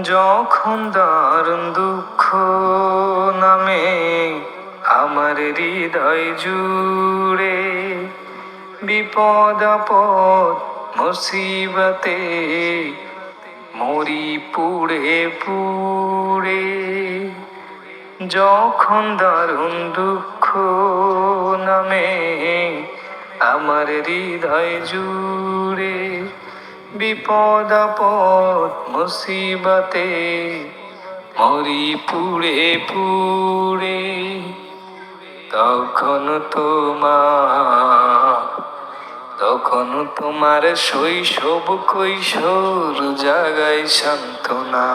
যখন দারুণ দুঃখ নামে আমার হৃদয় জুড়ে, বিপদ, আপদ, মুসিবতে মরি পুড়ে পুড়ে। যখন দারুণ দুঃখ নামে আমার হৃদয় জুড়ে বিপদ আপদ মুসিবতে মরি পুড়ে পুড়ে, তখন তোমার তখন তোমার শৈশব কৈশোর জাগায় সান্ত্বনা।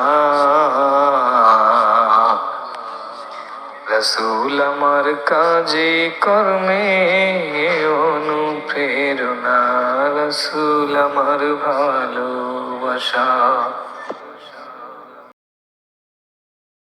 রসুল আমার কাজে, কর্মে অনুপ্রেরণা। রসুল আমার ভালোবাসা।